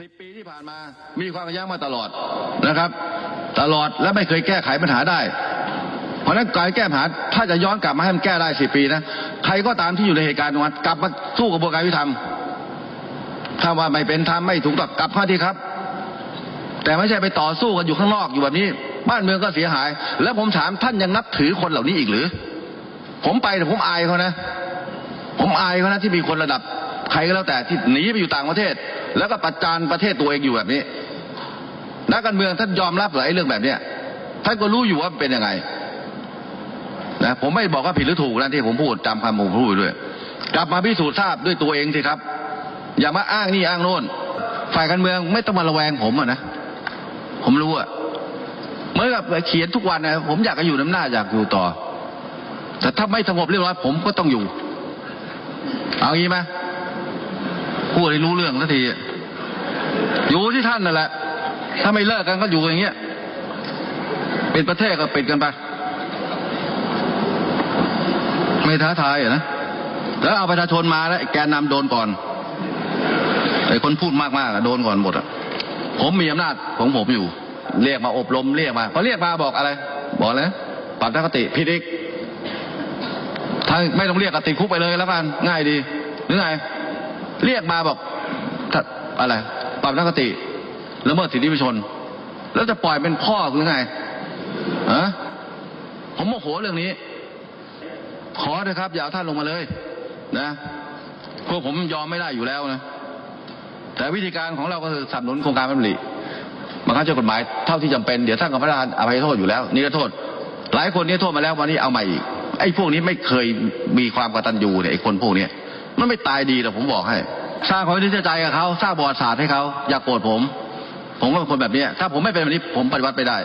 สิบปีที่ผ่านมามีความขัดแย้งมาตลอดนะครับ ตลอดและไม่เคยแก้ไขปัญหาได้ เพราะนั้นการแก้ปัญหาถ้าจะย้อนกลับมาให้มันแก้ได้สิปีนะใครก็ตามที่อยู่ในเหตุการณ์ตรงนั้นกลับมาสู้กระบวนการยุติธรรมถ้าว่าไม่เป็นธรรมไม่ถูกต้องกลับมาที่ครับ แต่ไม่ใช่ไปต่อสู้กันอยู่ข้างนอกอยู่แบบนี้ บ้านเมืองก็เสียหาย แล้วผมถามท่านยังนับถือคนเหล่านี้อีกหรือ ผมไปแต่ผมอายเขานะ ผมอายเขานะที่มีคนระดับ ใครก็แล้วแต่ที่หนีไปอยู่ต่างประเทศ แล้วก็ประจานประเทศตัวเองอยู่แบบนี้นักการเมืองท่านยอมรับเหรอไอ้เรื่องแบบเนี้ยท่านก็รู้อยู่ว่าเป็นยังไงนะผมไม่บอกว่าผิดหรือถูกนะที่ผมพูดจำคำผมพูดด้วย กลับมาพิสูจน์ทราบด้วยตัวเองสิครับ อย่ามาอ้างนี่อ้างโน่น ฝ่ายการเมืองไม่ต้องมาระแวงผมอะนะผมรู้อะเหมื่อนกับเขียนทุกวันนะผมอยากจะอยู่น้ำหน้าอยากอยู่ต่อ แต่ถ้าไม่สงบเรียบร้อยผมก็ต้องอยู่ เอางี้ไหม พูดให้รู้เรื่องสักทีอยู่ที่ท่านนั่นแหละ ถ้าไม่เลิกกันก็อยู่อย่างเงี้ยเป็นประเทศก็ปิดกันไป ไม่ท้าทายอะนะแล้วเอาประชาชนมาแล้วแกนนำโดนก่อนไอ้คนพูดมากๆอะโดนก่อนหมดอะผมมีอำนาจของผมอยู่ เรียกมาอบรมเรียกมาพอเรียกมาบอกอะไร บอกเลยปรับทัศนคติผิดอีกถ้าไม่ต้องเรียกก็ติดคุกไปเลยแล้วกันง่ายดีหรือไง เรียกมาบอกอะไรปรับนักติละเมิดสิทธิประชชน แล้วจะปล่อยเป็นพ่อหรือไงอะผมโมโหเรื่องนี้ ขอเถอะครับ อย่าเอาท่านลงมาเลย นะพวกผมยอมไม่ได้อยู่แล้วนะ แต่วิธีการของเราก็คือสนับสนุนโครงการพระดำริบังคับใช้กฎหมายเท่าที่จำเป็น เดี๋ยวท่านก็พระราชอภัยโทษอยู่แล้วนี่ก็โทษ หลายคนนี่โทษมาแล้ววันนี้เอาใหม่อีกไอ้พวกนี้ไม่เคยมีความกตัญญูเนี่ยไอ้คนพวกเนี้ มันไม่ตายดีหรอกผมบอกให้ สร้างความไว้เชื่อใจกับเขาสร้างบอดศาสตร์ให้เขาอย่าโกรธผม ผมก็เป็นคนแบบนี้ ถ้าผมไม่เป็นแบบนี้ผมปฏิวัติไม่ได้